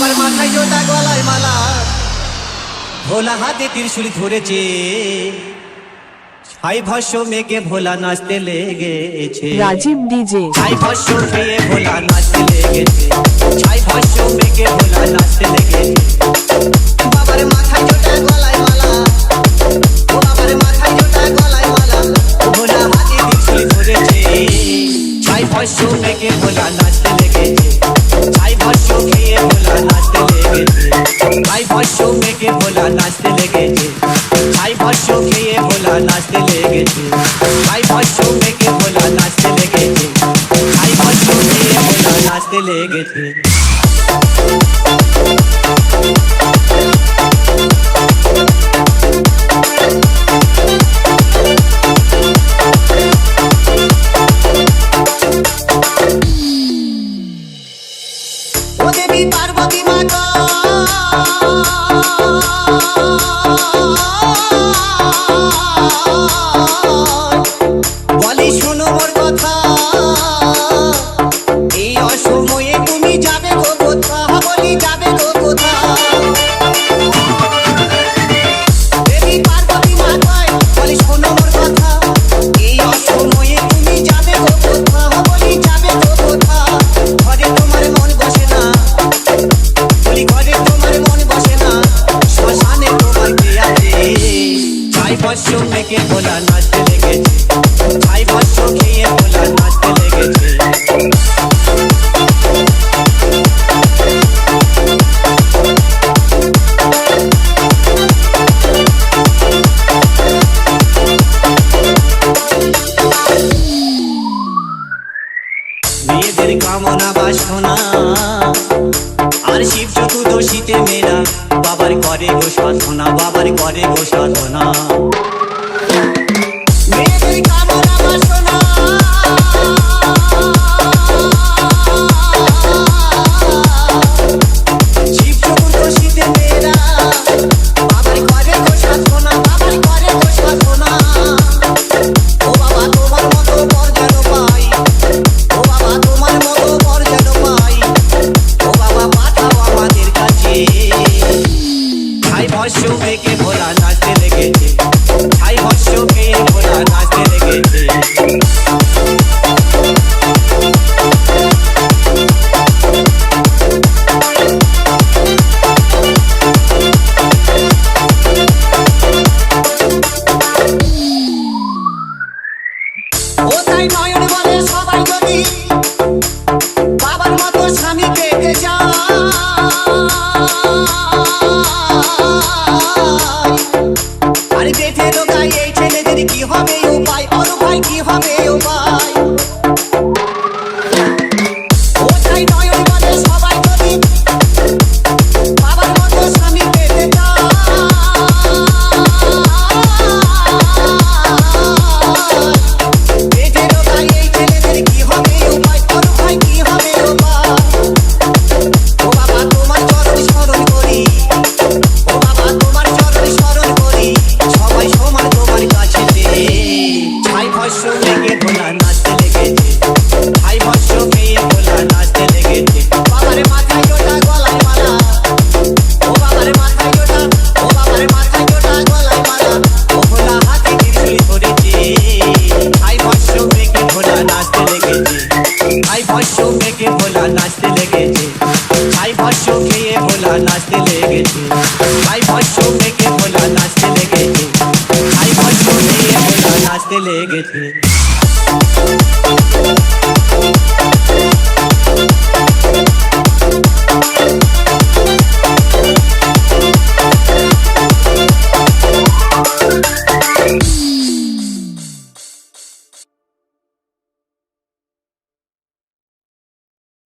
বাবার মাথায় জোটা গলায় মালা। ভোলা হাতে ত্রিশুল ধরেছে। ছাই ভস্য মেঘে ভোলা নাচতে লেগেছে। রাজীব ডিজে। ছাই খেয়ে ভোলা নাচতে লেগেছে। ছাই মেঘে ভোলা নাচতে লেগেছে। বাবার মাথায় জোটা গলায় মালা। বাবার মাথায় জোটা গলায় মালা। ভোলা হাতে ত্রিশুল ধরেছে। ছাই ভস্য মেঘে ভোলা নাচতে লেগেছে। ছাই ভস্য খেয়ে ভোলা নাচতে লেগেছে ছাই ভস্য মেঘে ভোলা নাচতে লেগেছে ছাই ভস্য খেয়ে ভোলা নাচতে লেগেছে ছাই ভস্য মেঘে ভোলা নাচতে লেগেছে ছাই ভস্য খেয়ে ভোলা নাচতে লেগেছে ও দেবী পার্বতী মাতা। কামনা বাসনা। আর শিব চতুর্দশীতে মেয়েরা বাবার করে গো সাধনা বাবার করে গো সাধনা ভস্য মেঘে ভোলা নাচতে লেগেছে ছাই ভস্য খেয়ে ভোলা নাচতে লেগেছে বাবার মতো স্বামী পেতে যায় ও তাই নয়ন বলে সবাই ছাই ভস্য মেঘে ভোলা নাচতে লেগেছে ছাই ভস্য খেয়ে ভোলা নাচতে লেগেছে ছাই ভস্য মেঘে ভোলা নাচতে লেগেছে ছাই ভস্য খেয়ে ভোলা নাচতে লেগেছে